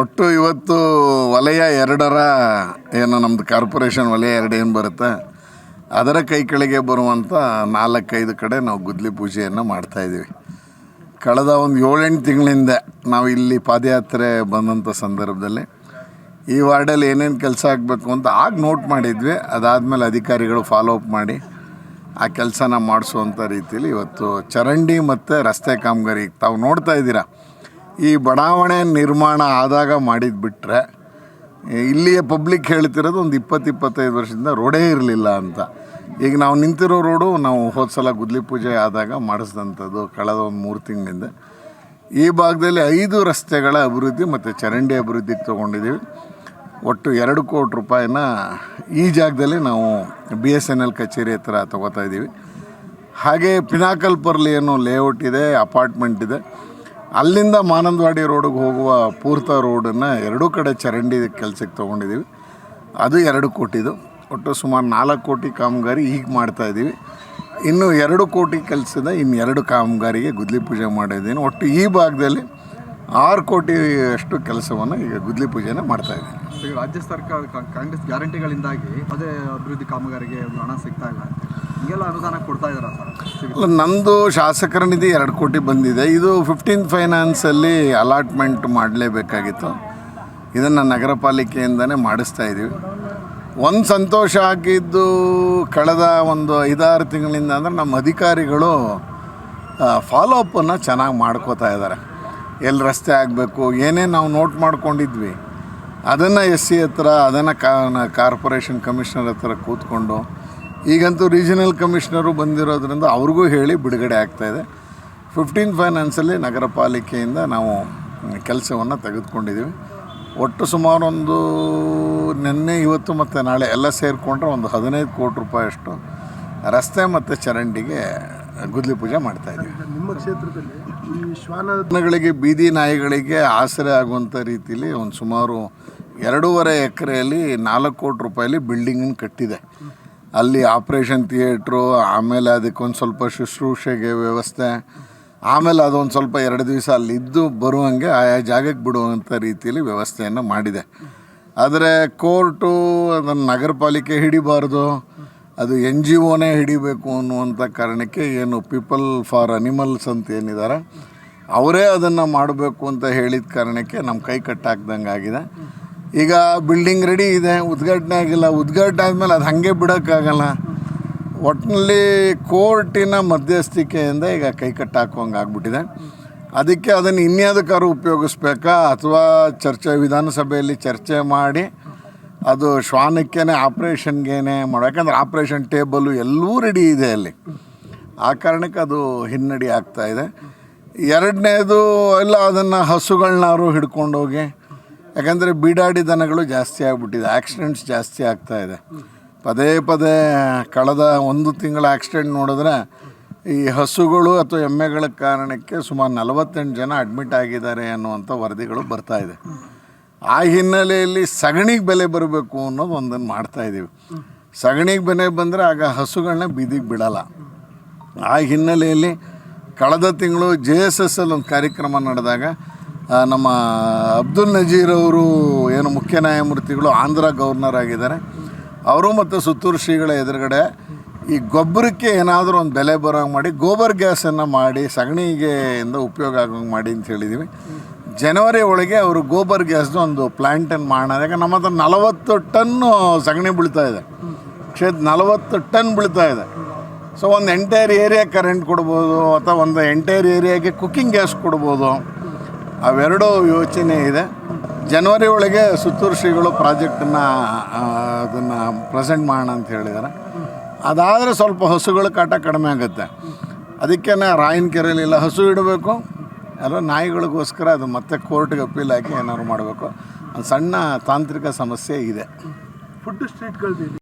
ಒಟ್ಟು ಇವತ್ತು ವಲಯ ಎರಡರ ಏನು ನಮ್ಮದು ಕಾರ್ಪೊರೇಷನ್ ವಲಯ ಎರಡು ಏನು ಬರುತ್ತೆ, ಅದರ ಕೈ ಕೆಳಗೆ ಬರುವಂಥ ನಾಲ್ಕೈದು ಕಡೆ ನಾವು ಗುದ್ಲಿ ಪೂಜೆಯನ್ನು ಮಾಡ್ತಾಯಿದ್ದೀವಿ ಕಳೆದ ಒಂದು ಏಳೆಂಟು ತಿಂಗಳಿಂದ ನಾವು ಇಲ್ಲಿ ಪಾದಯಾತ್ರೆ ಬಂದಂಥ ಸಂದರ್ಭದಲ್ಲಿ ಈ ವಾರ್ಡಲ್ಲಿ ಏನೇನು ಕೆಲಸ ಆಗಬೇಕು ಅಂತ ಆಗ ನೋಟ್ ಮಾಡಿದ್ವಿ. ಅದಾದಮೇಲೆ ಅಧಿಕಾರಿಗಳು ಫಾಲೋ ಅಪ್ ಮಾಡಿ ಆ ಕೆಲಸನ ಮಾಡಿಸುವಂಥ ರೀತಿಯಲ್ಲಿ ಇವತ್ತು ಚರಂಡಿ ಮತ್ತು ರಸ್ತೆ ಕಾಮಗಾರಿ ತಾವು ನೋಡ್ತಾ ಇದ್ದೀರಾ. ಈ ಬಡಾವಣೆ ನಿರ್ಮಾಣ ಆದಾಗ ಮಾಡಿದ್ಬಿಟ್ರೆ ಇಲ್ಲಿಯ ಪಬ್ಲಿಕ್ ಹೇಳ್ತಿರೋದು ಒಂದು ಇಪ್ಪತ್ತು ಇಪ್ಪತ್ತೈದು ವರ್ಷದಿಂದ ರೋಡೇ ಇರಲಿಲ್ಲ ಅಂತ. ಈಗ ನಾವು ನಿಂತಿರೋ ರೋಡು ನಾವು ಹೋದ ಸಲ ಗುದ್ಲಿ ಪೂಜೆ ಆದಾಗ ಮಾಡಿಸಿದಂಥದ್ದು ಕಳೆದ ಒಂದು ಮೂರು ತಿಂಗಳಿಂದ. ಈ ಭಾಗದಲ್ಲಿ ಐದು ರಸ್ತೆಗಳ ಅಭಿವೃದ್ಧಿ ಮತ್ತು ಚರಂಡಿ ಅಭಿವೃದ್ಧಿಗೆ ತೊಗೊಂಡಿದ್ದೀವಿ. ಒಟ್ಟು ಎರಡು ಕೋಟಿ ರೂಪಾಯಿನ ಈ ಜಾಗದಲ್ಲಿ ನಾವು ಬಿ ಎಸ್ ಎನ್ ಎಲ್ ಕಚೇರಿ ಹತ್ರ ತೊಗೋತಾ ಇದ್ದೀವಿ. ಹಾಗೆ ಪಿನಾಕಲ್ ಪರ್ಲಿ ಏನೋ ಲೇಔಟ್ ಇದೆ ಅಪಾರ್ಟ್ಮೆಂಟ್ ಇದೆ. ಅಲ್ಲಿಂದ ಮಾನಂದವಾಡಿ ರೋಡಿಗೆ ಹೋಗುವ ಪೂರ್ತ ರೋಡನ್ನು ಎರಡೂ ಕಡೆ ಚರಂಡಿ ಕೆಲಸಕ್ಕೆ ತೊಗೊಂಡಿದ್ದೀವಿ. ಅದು ಎರಡು ಕೋಟಿದು. ಒಟ್ಟು ಸುಮಾರು ನಾಲ್ಕು ಕೋಟಿ ಕಾಮಗಾರಿ ಈಗ ಮಾಡ್ತಾ ಇದ್ದೀವಿ. ಇನ್ನು ಎರಡು ಕೋಟಿ ಕೆಲಸದ ಇನ್ನು ಎರಡು ಕಾಮಗಾರಿಗೆ ಗುದ್ಲಿ ಪೂಜೆ ಮಾಡಿದ್ದೀನಿ. ಒಟ್ಟು ಈ ಭಾಗದಲ್ಲಿ ಆರು ಕೋಟಿ ಅಷ್ಟು ಕೆಲಸವನ್ನು ಈಗ ಗುದ್ಲಿ ಪೂಜೆನ ಮಾಡ್ತಾ ಇದ್ದೀನಿ. ರಾಜ್ಯ ಸರ್ಕಾರ ಕಾಂಗ್ರೆಸ್ ಗ್ಯಾರಂಟಿಗಳಿಂದಾಗಿ ಅದೇ ಅಭಿವೃದ್ಧಿ ಕಾಮಗಾರಿಗೆ ಹಣ ಸಿಗ್ತಾ ಇಲ್ಲ. ಸರ್? ಅಲ್ಲ ಶಾಸಕರ ನಿಧಿ ಎರಡು ಕೋಟಿ ಬಂದಿದೆ. ಇದು ಫಿಫ್ಟೀನ್ ಫೈನಾನ್ಸಲ್ಲಿ ಅಲಾಟ್ಮೆಂಟ್ ಮಾಡಲೇಬೇಕಾಗಿತ್ತು. ಇದನ್ನು ನಗರ ಪಾಲಿಕೆಯಿಂದನೇ ಮಾಡಿಸ್ತಾ ಇದ್ದೀವಿ ಒಂದು ಸಂತೋಷ ಆಗಿದ್ದು ಕಳೆದ ಒಂದು ಐದಾರು ತಿಂಗಳಿಂದ ಅಂದರೆ ನಮ್ಮ ಅಧಿಕಾರಿಗಳು ಫಾಲೋ ಅಪ್ಪನ್ನು ಚೆನ್ನಾಗಿ ಮಾಡ್ಕೋತಾ ಇದ್ದಾರೆ. ಎಲ್ಲಿ ರಸ್ತೆ ಆಗಬೇಕು, ಏನೇನು ನಾವು ನೋಟ್ ಮಾಡ್ಕೊಂಡಿದ್ವಿ, ಅದನ್ನು ಎಸ್ ಸಿ ಹತ್ರ, ಅದನ್ನು ಕಾರ್ಪೊರೇಷನ್ ಕಮಿಷನರ್ ಹತ್ರ ಕೂತ್ಕೊಂಡು ಈಗಂತೂ ರೀಜನಲ್ ಕಮಿಷನರು ಬಂದಿರೋದ್ರಿಂದ ಅವ್ರಿಗೂ ಹೇಳಿ ಬಿಡುಗಡೆ ಆಗ್ತಾಯಿದೆ ಫಿಫ್ಟೀನ್ ಫೈನಾನ್ಸಲ್ಲಿ ನಗರ ಪಾಲಿಕೆಯಿಂದ ನಾವು ಕೆಲಸವನ್ನು ತೆಗೆದುಕೊಂಡಿದ್ದೀವಿ. ಒಟ್ಟು ಸುಮಾರು ಒಂದು ನಿನ್ನೆ ಇವತ್ತು ಮತ್ತು ನಾಳೆ ಎಲ್ಲ ಸೇರಿಕೊಂಡ್ರೆ ಒಂದು ಹದಿನೈದು ಕೋಟಿ ರೂಪಾಯಿಯಷ್ಟು ರಸ್ತೆ ಮತ್ತು ಚರಂಡಿಗೆ ಗುದ್ಲಿ ಪೂಜೆ ಮಾಡ್ತಾಯಿದ್ದೀವಿ ನಿಮ್ಮ ಕ್ಷೇತ್ರದಲ್ಲಿ ಈ ಶ್ವಾನ ಬೀದಿ ನಾಯಿಗಳಿಗೆ ಆಸರೆ ಆಗುವಂಥ ರೀತಿಯಲ್ಲಿ ಒಂದು ಸುಮಾರು ಎರಡೂವರೆ ಎಕರೆಯಲ್ಲಿ ನಾಲ್ಕು ಕೋಟಿ ರೂಪಾಯಲ್ಲಿ ಬಿಲ್ಡಿಂಗನ್ನು ಕಟ್ಟಿದೆ. ಅಲ್ಲಿ ಆಪ್ರೇಷನ್ ಥಿಯೇಟ್ರು, ಆಮೇಲೆ ಅದಕ್ಕೊಂದು ಸ್ವಲ್ಪ ಶುಶ್ರೂಷೆಗೆ ವ್ಯವಸ್ಥೆ, ಆಮೇಲೆ ಅದೊಂದು ಸ್ವಲ್ಪ ಎರಡು ದಿವಸ ಅಲ್ಲಿ ಇದ್ದು ಬರುವಂಗೆ ಆಯಾ ಜಾಗಕ್ಕೆ ಬಿಡುವಂಥ ರೀತಿಯಲ್ಲಿ ವ್ಯವಸ್ಥೆಯನ್ನು ಮಾಡಿದೆ. ಆದರೆ ಕೋರ್ಟು ಅದನ್ನು ನಗರ ಪಾಲಿಕೆ ಹಿಡಿಬಾರ್ದು, ಅದು ಎನ್ ಜಿ ಓನೇ ಹಿಡಿಬೇಕು ಅನ್ನುವಂಥ ಕಾರಣಕ್ಕೆ ಏನು ಪೀಪಲ್ ಫಾರ್ ಅನಿಮಲ್ಸ್ ಅಂತ ಏನಿದ್ದಾರೆ ಅವರೇ ಅದನ್ನು ಮಾಡಬೇಕು ಅಂತ ಹೇಳಿದ ಕಾರಣಕ್ಕೆ ನಮ್ಮ ಕೈ ಕಟ್ಟಾಕ್ದಂಗೆ ಆಗಿದೆ ಈಗ ಬಿಲ್ಡಿಂಗ್ ರೆಡಿ ಇದೆ, ಉದ್ಘಾಟನೆ ಆಗಿಲ್ಲ. ಉದ್ಘಾಟನೆ ಆದಮೇಲೆ ಅದು ಹಾಗೆ ಬಿಡೋಕ್ಕಾಗಲ್ಲ. ಒಟ್ಟಿನಲ್ಲಿ ಕೋರ್ಟಿನ ಮಧ್ಯಸ್ಥಿಕೆಯಿಂದ ಈಗ ಕೈ ಕಟ್ಟಾಕೋಂಗೆ ಆಗ್ಬಿಟ್ಟಿದೆ. ಅದಕ್ಕೆ ಅದನ್ನು ಇನ್ಯಾದಕ್ಕಾದ್ರೂ ಉಪಯೋಗಿಸ್ಬೇಕಾ? ಅಥವಾ ಚರ್ಚೆ, ವಿಧಾನಸಭೆಯಲ್ಲಿ ಚರ್ಚೆ ಮಾಡಿ ಅದು ಶ್ವಾನಕ್ಕೇನೆ, ಆಪ್ರೇಷನ್ಗೇನೆ ಮಾಡೋ. ಯಾಕಂದ್ರೆ ಆಪ್ರೇಷನ್ ಟೇಬಲು ಎಲ್ಲವೂ ರೆಡಿ ಇದೆ ಅಲ್ಲಿ. ಆ ಕಾರಣಕ್ಕೆ ಅದು ಹಿನ್ನಡಿ ಇದೆ. ಎರಡನೇದು ಎಲ್ಲ ಅದನ್ನು ಹಸುಗಳನ್ನಾರು ಹಿಡ್ಕೊಂಡೋಗಿ ಯಾಕಂದರೆ ಬೀಡಾಡಿ ದನಗಳು ಜಾಸ್ತಿ ಆಗಿಬಿಟ್ಟಿದೆ ಆಕ್ಸಿಡೆಂಟ್ಸ್ ಜಾಸ್ತಿ ಆಗ್ತಾ ಇದೆ. ಪದೇ ಪದೇ ಕಳೆದ ಒಂದು ತಿಂಗಳ ಆಕ್ಸಿಡೆಂಟ್ ನೋಡಿದ್ರೆ ಈ ಹಸುಗಳು ಅಥವಾ ಎಮ್ಮೆಗಳ ಕಾರಣಕ್ಕೆ ಸುಮಾರು ನಲವತ್ತೆಂಟು ಜನ ಅಡ್ಮಿಟ್ ಆಗಿದ್ದಾರೆ ಅನ್ನುವಂಥ ವರದಿಗಳು ಬರ್ತಾ ಇದೆ. ಆ ಹಿನ್ನೆಲೆಯಲ್ಲಿ ಸಗಣಿಗೆ ಬೆಲೆ ಬರಬೇಕು ಅನ್ನೋದು ಒಂದನ್ನು ಮಾಡ್ತಾ ಇದ್ದೀವಿ ಸಗಣಿಗೆ ಬೆಲೆ ಬಂದರೆ ಆಗ ಹಸುಗಳನ್ನ ಬೀದಿಗೆ ಬಿಡಲ್ಲ. ಆ ಹಿನ್ನೆಲೆಯಲ್ಲಿ ಕಳೆದ ತಿಂಗಳು ಜೆ ಎಸ್ ಎಸ್ ಅಲ್ಲಿ ಒಂದು ಕಾರ್ಯಕ್ರಮ ನಡೆದಾಗ ನಮ್ಮ ಅಬ್ದುಲ್ ನಜೀರ್ ಅವರು ಏನು ಮುಖ್ಯ ನ್ಯಾಯಮೂರ್ತಿಗಳು ಆಂಧ್ರ ಗವರ್ನರ್ ಆಗಿದ್ದಾರೆ. ಅವರು ಮತ್ತು ಸುತ್ತೂರು ಶ್ರೀಗಳ ಎದುರುಗಡೆ ಈ ಗೊಬ್ಬರಕ್ಕೆ ಏನಾದರೂ ಒಂದು ಬೆಲೆ ಬರೋಂಗೆ ಮಾಡಿ, ಗೋಬರ್ ಗ್ಯಾಸನ್ನು ಮಾಡಿ ಸಗಣಿಗೆ ಇಂದ ಉಪಯೋಗ ಆಗೋಂಗೆ ಮಾಡಿ ಅಂತ ಹೇಳಿದ್ದೀವಿ ಜನವರಿ ಒಳಗೆ ಅವರು ಗೋಬರ್ ಗ್ಯಾಸ್ದು ಒಂದು ಪ್ಲ್ಯಾಂಟನ್ನು ಮಾಡೋಣ ಯಾಕಂದ್ರೆ ನಮ್ಮ ಹತ್ರ ನಲವತ್ತು ಟನ್ನು ಸಗಣಿ ಬೀಳ್ತಾ ಇದೆ. ಕ್ಷೇತ್ರ ನಲವತ್ತು ಟನ್ ಬೀಳ್ತಾ ಇದೆ. ಸೊ ಒಂದು ಎಂಟೈರ್ ಏರಿಯಾ ಕರೆಂಟ್ ಕೊಡ್ಬೋದು, ಅಥವಾ ಒಂದು ಎಂಟೈರ್ ಏರಿಯಾಗೆ ಕುಕ್ಕಿಂಗ್ ಗ್ಯಾಸ್ ಕೊಡ್ಬೋದು. ಅವೆರಡೂ ಯೋಚನೆ ಇದೆ. ಜನವರಿ ಒಳಗೆ ಸುತ್ತೂರು ಶ್ರೀಗಳು ಪ್ರಾಜೆಕ್ಟನ್ನು ಅದನ್ನು ಪ್ರೆಸೆಂಟ್ ಮಾಡೋಣ ಅಂತ ಹೇಳಿದ್ದಾರೆ. ಅದಾದರೆ ಸ್ವಲ್ಪ ಹಸುಗಳ ಕಾಟ ಕಡಿಮೆ ಆಗುತ್ತೆ. ಅದಕ್ಕೆ ರಾಯನ ಕೆರೆಯಲ್ಲಿಲ್ಲ ಹಸು ಇಡಬೇಕು. ಎಲ್ಲ ನಾಯಿಗಳಿಗೋಸ್ಕರ ಅದು ಮತ್ತೆ ಕೋರ್ಟ್ಗೆ ಅಪೀಲ್ ಹಾಕಿ ಏನಾದ್ರು ಮಾಡಬೇಕು. ಒಂದು ಸಣ್ಣ ತಾಂತ್ರಿಕ ಸಮಸ್ಯೆ ಇದೆ. ಫುಡ್ ಸ್ಟ್ರೀಟ್ಗಳು